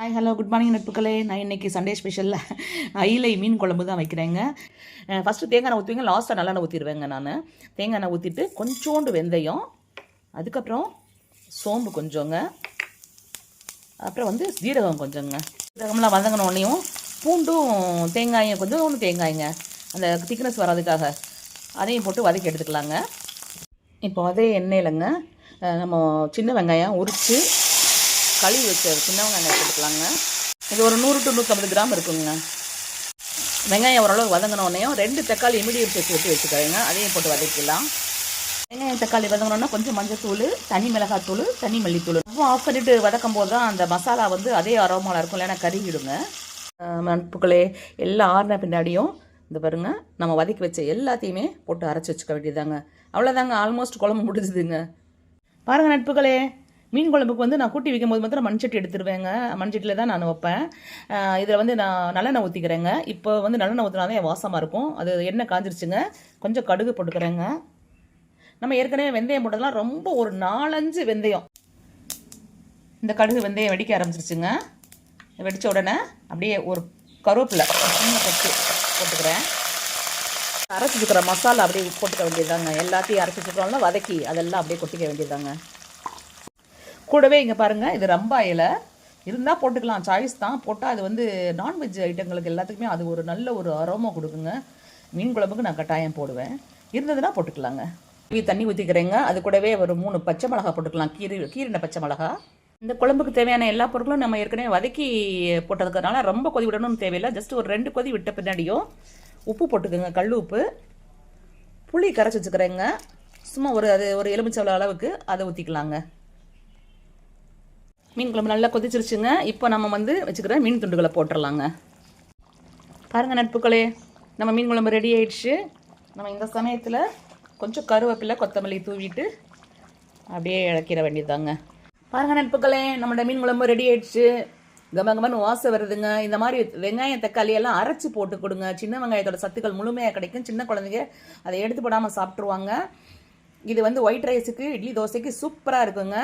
Hi hello good morning நட்புகளே. நான் இன்னைக்கு சண்டே ஸ்பெஷலில் ஐலை மீன் குழம்பு தான் வைக்கிறேங்க. ஃபஸ்ட்டு தேங்காய் எண்ணெய் ஊற்றுவீங்க லாஸ்ட்டாக நல்லெண்ணெய் ஊற்றிடுவேங்க நான். தேங்காய் எண்ணெய் ஊற்றிட்டு கொஞ்சோண்டு வெந்தயம் அதுக்கப்புறம் சோம்பு கொஞ்சங்க. அப்புறம் வந்து ஜீரகம் கொஞ்சங்க. ஜீரகம்லாம் வதங்கின பூண்டும் தேங்காயும் கொஞ்சம் ஒன்று தேங்காய்ங்க. அந்த திக்னஸ் வர்றதுக்காக அதையும் போட்டு வதக்கி எடுத்துக்கலாங்க. இப்போ அதே எண்ணெயிலங்க நம்ம சின்ன வெங்காயம் உரித்து கழுவி வச்ச சின்ன வெங்காயம் எடுத்துக்கலாங்க இது ஒரு நூறு டு நூற்றம்பது கிராம் இருக்குங்க. வெங்காயம் ஓரளவு வதங்கின ரெண்டு தக்காளி மீடியம் சைஸ் வெட்டி வச்சுக்கிறேங்க அதையும் போட்டு வதக்கிடலாம். வெங்காயம் தக்காளி வதங்கினோன்னா கொஞ்சம் மஞ்சத்தூள் தனி மிளகாத்தூள் தனி மல்லித்தூள். ரொம்ப ஆஃப் பண்ணிட்டு வதக்கும் போது தான் அந்த மசாலா வந்து அதே அரோமாவில் இருக்கும் இல்லைன்னா கருகிடுங்க. அஹ் நட்புகளே எல்லாம் ஆறின பின்னாடியும் இந்த பாருங்க நம்ம வதக்கி வச்ச எல்லாத்தையுமே போட்டு அரைச்சி வச்சுக்க வேண்டியதாங்க அவ்வளோதாங்க ஆல்மோஸ்ட் குழம்பு முடிஞ்சுதுங்க. பாருங்க நட்புகளே மீன் குழம்புக்கு வந்து நான் கூட்டி வைக்கும் போது மாத்திரம் மண்சட்டி எடுத்துருவேங்க. மண்சட்டியில் தான் நான் வைப்பேன். இதில் வந்து நான் நல்லெண்ணெய் ஊற்றிக்கிறேங்க இப்போ வந்து நல்லெண்ணெய் ஊற்றினா தான் வாசமாக இருக்கும். அது எண்ணெய் காஞ்சிருச்சுங்க. கொஞ்சம் கடுகு போட்டுக்கிறேங்க. நம்ம ஏற்கனவே வெந்தயம் போட்டதெல்லாம் ரொம்ப ஒரு நாலஞ்சு வெந்தயம். இந்த கடுகு வெந்தயம் வெடிக்க ஆரம்பிச்சிருச்சுங்க. வெடித்த உடனே அப்படியே ஒரு கருவேப்பிலை சின்ன போட்டுக்கிறேன். அரைச்சி வச்சுக்கிற மசாலா அப்படியே போட்டுக்க வேண்டியதுதாங்க. எல்லாத்தையும் அரைச்சி வச்சுக்கிறோம்ல வதக்கி அதெல்லாம் அப்படியே கொட்டிக்க வேண்டியதுதாங்க. கூடவே இங்கே பாருங்கள் இது ரம்பா இலை. இருந்தால் போட்டுக்கலாம். சாய்ஸ் தான். போட்டால் அது வந்து நான்வெஜ் ஐட்டங்களுக்கு எல்லாத்துக்குமே அது ஒரு நல்ல ஒரு அரோமா கொடுக்குங்க. மீன் குழம்புக்கு நான் கட்டாயம் போடுவேன். இருந்ததுன்னா போட்டுக்கலாங்க. இது தண்ணி ஊற்றிக்கிறேங்க அது கூடவே ஒரு மூணு பச்சை மிளகா போட்டுக்கலாம். கீரி கீரின பச்சை மிளகா. இந்த குழம்புக்கு தேவையான எல்லா பொருட்களும் நம்ம ஏற்கனவே வதக்கி போட்டதுக்கறனால ரொம்ப கொதி விடணும்னு தேவையில்லை. ஜஸ்ட் ஒரு ரெண்டு கொதி விட்ட பின்னாடியும் உப்பு போட்டுக்கோங்க. கல் உப்பு. புளி கரைச்சி வச்சுக்கிறேங்க. சும்மா ஒரு அது ஒரு எலுமிச்சவள அளவுக்கு அதை ஊற்றிக்கலாங்க மீன் குழம்பு நல்லா கொதிச்சிருச்சுங்க. இப்போ நம்ம வந்து வச்சுக்கிற மீன் துண்டுகளை போட்டுடலாங்க பாருங்க நட்புகளே நம்ம மீன் குழம்பு ரெடி ஆயிடுச்சு. நம்ம இந்த சமயத்தில் கொஞ்சம் கருவேப்பிலை கொத்தமல்லி தூவிட்டு அப்படியே இழக்கிற வேண்டியதுதாங்க. பாருங்க நட்புகளே நம்மளோட மீன் குழம்பு ரெடி ஆயிடுச்சு. கம கமன்னு வாசம் வருதுங்க. இந்த மாதிரி வெங்காயம் தக்காளி எல்லாம் அரைச்சி போட்டு கொடுங்க. சின்ன வெங்காயத்தோட சத்துக்கள் முழுமையாக கிடைக்கும். சின்ன குழந்தைங்க அதை எடுத்து போடாமல் சாப்பிட்ருவாங்க இது வந்து ஒயிட் ரைஸுக்கு இட்லி தோசைக்கு சூப்பராக இருக்குங்க.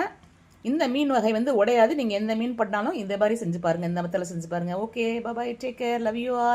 இந்த மீன் வகை வந்து உடையாது. நீங்கள் எந்த மீன் பண்ணாலும் இந்த மாதிரி செஞ்சு பாருங்கள் இந்த மத்தில் செஞ்சு பாருங்கள் okay bye bye take care love you R